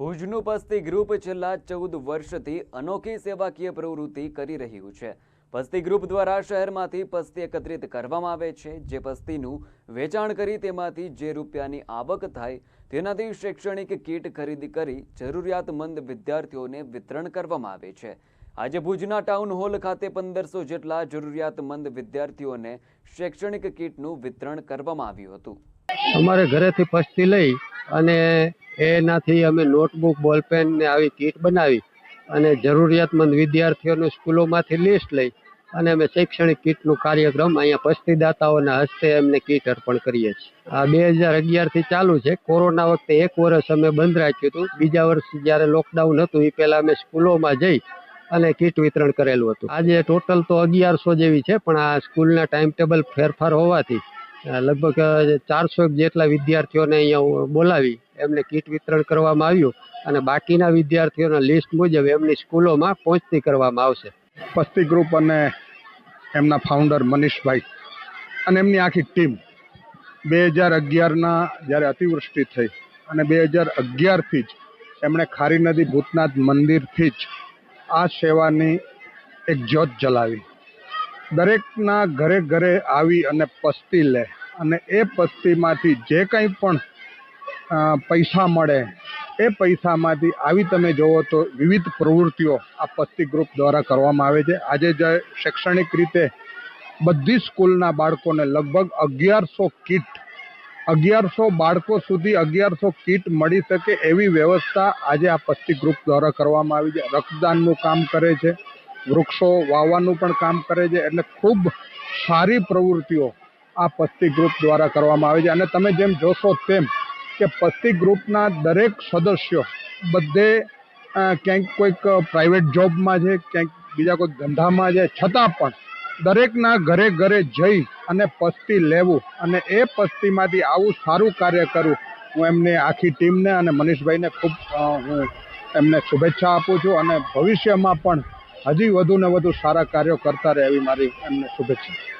ભુજનું પસ્તી group છેલ્લા ચૌદ વર્ષથી અનોખી સેવાકીય પ્રવૃત્તિ કરી રહ્યું છે. પસ્તી ગ્રુપ દ્વારા શહેરમાંથી પસ્તી એકત્રિત કરવામાં આવે છે. જે પસ્તીનું વેચાણ કરી તેમાંથી જે રૂપિયાની આવક થાય તેનાથી શૈક્ષણિક કીટ ખરીદી કરી જરૂરિયાતમંદ વિદ્યાર્થીઓને વિતરણ કરવામાં આવે છે. આજે ભુજના ટાઉન હોલ ખાતે પંદરસો જેટલા જરૂરિયાતમંદ વિદ્યાર્થીઓને શૈક્ષણિક કીટનું વિતરણ કરવામાં આવ્યું હતું. અમારે ઘરેથી પસ્તી લઈ અને એનાથી અમે નોટબુક, બોલપેન ને આવી કીટ બનાવી અને જરૂરિયાતમંદ વિદ્યાર્થીઓને સ્કૂલોમાંથી લિસ્ટ લઈ અને અમે શૈક્ષણિક કીટનું કાર્યક્રમ અહીંયા પસ્તીદાતાઓના હસ્તે એમને કીટ અર્પણ કરીએ છીએ. આ બે હજાર અગિયારથી ચાલુ છે. કોરોના વખતે એક વર્ષ અમે બંધ રાખ્યું હતું. બીજા વર્ષ જ્યારે લોકડાઉન હતું એ પહેલાં અમે સ્કૂલોમાં જઈ અને કીટ વિતરણ કરેલું હતું. આજે ટોટલ તો અગિયારસો જેવી છે, પણ આ સ્કૂલના ટાઈમ ટેબલ ફેરફાર હોવાથી લગભગ ચારસો જેટલા વિદ્યાર્થીઓને અહીંયા બોલાવી, એમને કીટ વિતરણ કરવામાં આવ્યું અને બાકીના વિદ્યાર્થીઓના લિસ્ટ મુજબ એમની સ્કૂલોમાં પહોંચતી કરવામાં આવશે. પસ્તી ગ્રુપ અને એમના ફાઉન્ડર મનીષભાઈ અને એમની આખી ટીમ બે હજાર અગિયારના જ્યારે અતિવૃષ્ટિ થઈ અને બે હજાર અગિયારથી જ એમણે ખારી નદી ભૂતનાથ મંદિરથી જ આ સેવાની એક જ્યોત જલાવી. દરેકના ઘરે ઘરે આવી અને પસ્તી લે. અને એ પસ્તીમાંથી જે કંઈ પણ પૈસા મળે, એ પૈસામાંથી આવી તમે જુઓ તો વિવિધ પ્રવૃત્તિઓ આ પસ્તી ગ્રુપ દ્વારા કરવામાં આવે છે. આજે જે શૈક્ષણિક રીતે બધી સ્કૂલના બાળકોને લગભગ અગિયારસો કીટ, અગિયારસો બાળકો સુધી અગિયારસો કીટ મળી શકે એવી વ્યવસ્થા આજે આ પસ્તી ગ્રુપ દ્વારા કરવામાં આવી છે. રક્તદાનનું કામ કરે છે. વૃક્ષો વાવવાનું પણ કામ કરે છે એટલે ખૂબ સારી પ્રવૃત્તિઓ આ પસ્તી ગ્રુપ દ્વારા કરવામાં આવે છે. અને તમે જેમ જોશો તેમ કે પસ્તી ગ્રુપના દરેક સદસ્યો બધે ક્યાંક કોઈક પ્રાઇવેટ જોબમાં છે, ક્યાંક બીજા કોઈક ધંધામાં છે. છતાં પણ દરેકના ઘરે ઘરે જઈ અને પસ્તી લેવું અને એ પસ્તીમાંથી આવું સારું કાર્ય કરવું હું એમને આખી ટીમને અને મનીષભાઈને ખૂબ હું એમને શુભેચ્છા આપું છું. અને ભવિષ્યમાં પણ હજી વધુ ને વધુ સારા કાર્યો કરતા રહે એવી મારી એમને શુભેચ્છા.